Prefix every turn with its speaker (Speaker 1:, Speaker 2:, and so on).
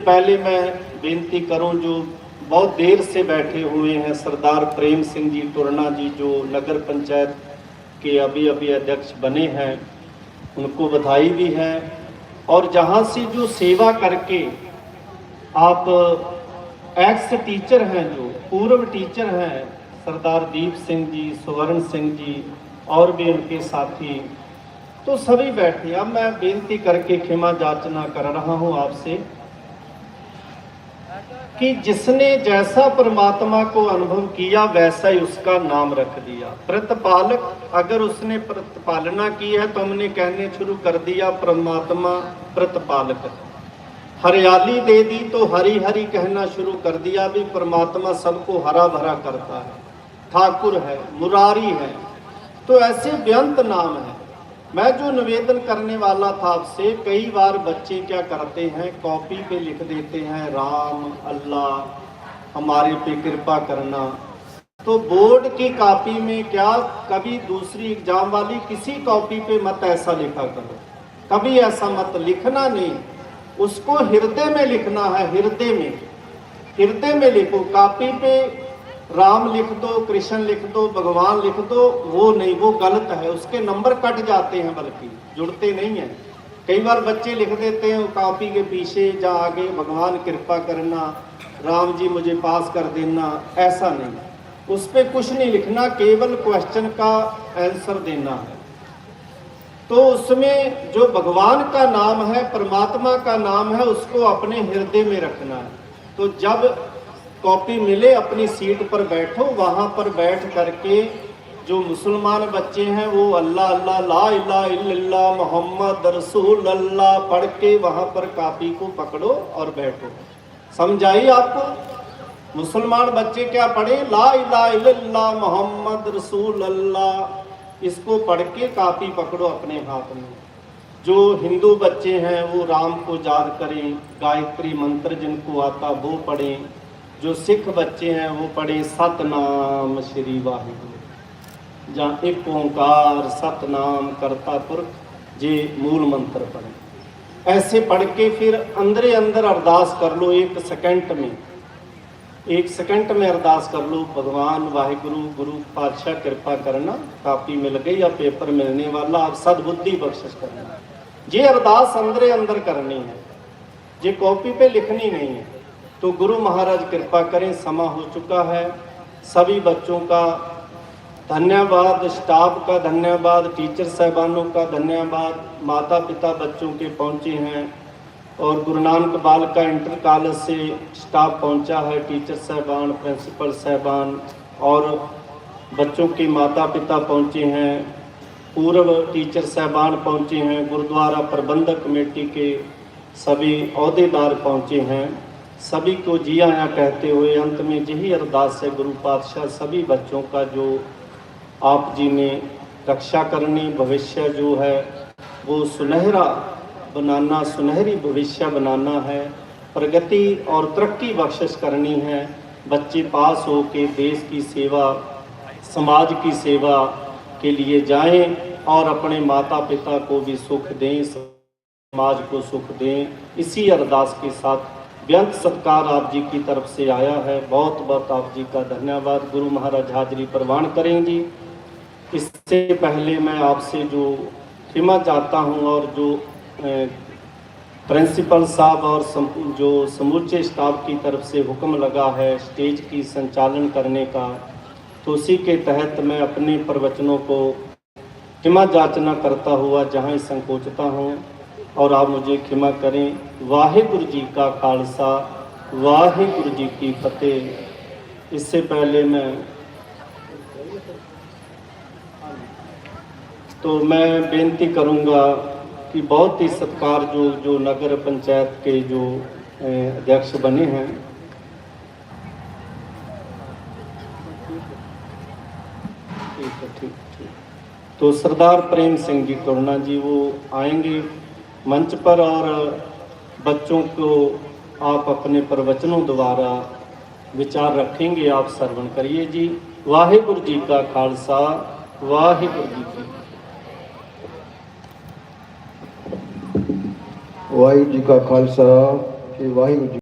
Speaker 1: पहले मैं बेनती करूँ, जो बहुत देर से बैठे हुए हैं सरदार प्रेम सिंह जी, टुरना जी, जो नगर पंचायत के अभी अभी अध्यक्ष बने हैं, उनको बधाई भी है। और जहाँ से जो सेवा करके आप एक्स टीचर हैं, जो पूर्व टीचर हैं, सरदार दीप सिंह जी, सुवर्ण सिंह जी, और भी उनके साथी तो सभी बैठे। अब मैं बेनती करके क्षमा जाचना कर रहा हूँ आपसे। कि जिसने जैसा परमात्मा को अनुभव किया, वैसा ही उसका नाम रख दिया। प्रतिपालक, अगर उसने प्रतिपालना की है तो हमने कहने शुरू कर दिया, परमात्मा प्रतिपालक हरियाली दे दी तो हरी हरी कहना शुरू कर दिया भी, परमात्मा सबको हरा भरा करता है। ठाकुर है, मुरारी है तो ऐसे व्यंत नाम है। मैं जो निवेदन करने वाला था आपसे, कई बार बच्चे क्या करते हैं, कॉपी पे लिख देते हैं, राम, अल्लाह, हमारे पे कृपा करना। तो बोर्ड की कॉपी में क्या कभी दूसरी एग्ज़ाम वाली किसी कॉपी पे मत ऐसा लिखा करो। कभी ऐसा मत लिखना नहीं। उसको हृदय में लिखना है, हृदय में। हृदय में लिखो, कॉपी पे राम लिख दो, कृष्ण लिख दो, भगवान लिख दो, वो नहीं, वो गलत है। उसके नंबर कट जाते हैं बल्कि, जुड़ते नहीं हैं। कई बार बच्चे लिख देते हैं, कॉपी के पीछे जा आगे, भगवान कृपा करना, राम जी मुझे पास कर देना, ऐसा नहीं। उस पर कुछ नहीं लिखना, केवल क्वेश्चन का आंसर देना है। तो उसमें जो भगवान का नाम है, परमात्मा का नाम है, उसको अपने हृदय में रखना है। तो जब कॉपी मिले, अपनी सीट पर बैठो, वहाँ पर बैठ करके जो मुसलमान बच्चे हैं, वो अल्लाह अल्लाह, ला इला इल्लल्लाह, मोहम्मद रसूल अल्लाह पढ़ के वहाँ पर कापी को पकड़ो और बैठो। समझाई आपको? मुसलमान बच्चे क्या पढ़े? ला इला इल्लल्लाह, मोहम्मद रसूल अल्लाह इसको पढ़ के कापी पकड़ो अपने हाथ में। जो हिंदू बच्चे हैं, वो राम को याद करें, गायत्री मंत्र जिनको आता, वो पढ़ें। जो सिख बच्चे हैं वो पढ़ें सतनाम श्री वाहिगुरु जहाँ एक ओंकार सतनाम करता पुरख जे मूल मंत्र पढ़ें ऐसे पढ़ के फिर अंदरे अंदर अरदास कर लो एक सेकंड में एक सेकंड में अरदास कर लो भगवान वाहिगुरु गुरु पातशाह कृपा करना कापी मिल गई या पेपर मिलने वाला आप सदबुद्धि बख्शिश करना ये अरदास अंदरे अंदर करनी है ये कॉपी पे लिखनी नहीं है तो गुरु महाराज कृपा करें, समा हो चुका है। सभी बच्चों का धन्यवाद, स्टाफ का धन्यवाद, टीचर साहबानों का धन्यवाद माता पिता बच्चों के पहुँचे हैं और गुरु नानक बाल का इंटर कॉलेज से स्टाफ पहुँचा है, टीचर साहबान, प्रिंसिपल साहबान और बच्चों के माता पिता पहुँचे हैं। पूर्व टीचर साहबान पहुँचे हैं, गुरुद्वारा प्रबंधक कमेटी के सभी अहदेदार पहुँचे हैं। सभी को जी आया कहते हुए अंत में यही अरदास है, गुरु पातशाह, सभी बच्चों का जो आप जी ने रक्षा करनी, भविष्य जो है, वो सुनहरा बनाना, सुनहरी भविष्य बनाना है, प्रगति और तरक्की बख्शिश करनी है। बच्चे पास हो के देश की सेवा, समाज की सेवा के लिए जाएँ और अपने माता पिता को भी सुख दें, समाज को सुख दें। इसी अरदास के साथ व्यंत सत्कार आप जी की तरफ़ से आया है। बहुत बहुत आप जी का धन्यवाद। गुरु महाराज हाजरी प्रवान करेंगी इससे पहले मैं आपसे जो क्षमा चाहता हूँ और जो प्रिंसिपल साहब और सम, जो समूचे स्टाफ की तरफ़ से हुक्म लगा है स्टेज की संचालन करने का तो उसी के तहत मैं अपने प्रवचनों को क्षमा जाचना करता हुआ जहाँ संकोचता हूँ। और आप मुझे क्षमा करें। वाहिगुरु जी का खालसा, वाहिगुरु जी की फतेह। इससे पहले मैं तो मैं बेनती करूँगा कि बहुत ही सत्कार जो जो नगर पंचायत के जो अध्यक्ष बने हैं। ठीक है, ठीक ठीक। तो सरदार प्रेम सिंह जी टुरना जी, वो आएँगे। मंच पर और बच्चों को आप अपने प्रवचनों द्वारा विचार रखेंगे आप श्रवण करिए जी वाहिगुरु जी का खालसा वाहिगुरु जी की
Speaker 2: ਵਾਹਿਗੁਰੂ ਜੀ ਕਾ ਖਾਲਸਾ ਖਾਲਸੇ ਵਾਹਿਗੁਰੂ ਜੀ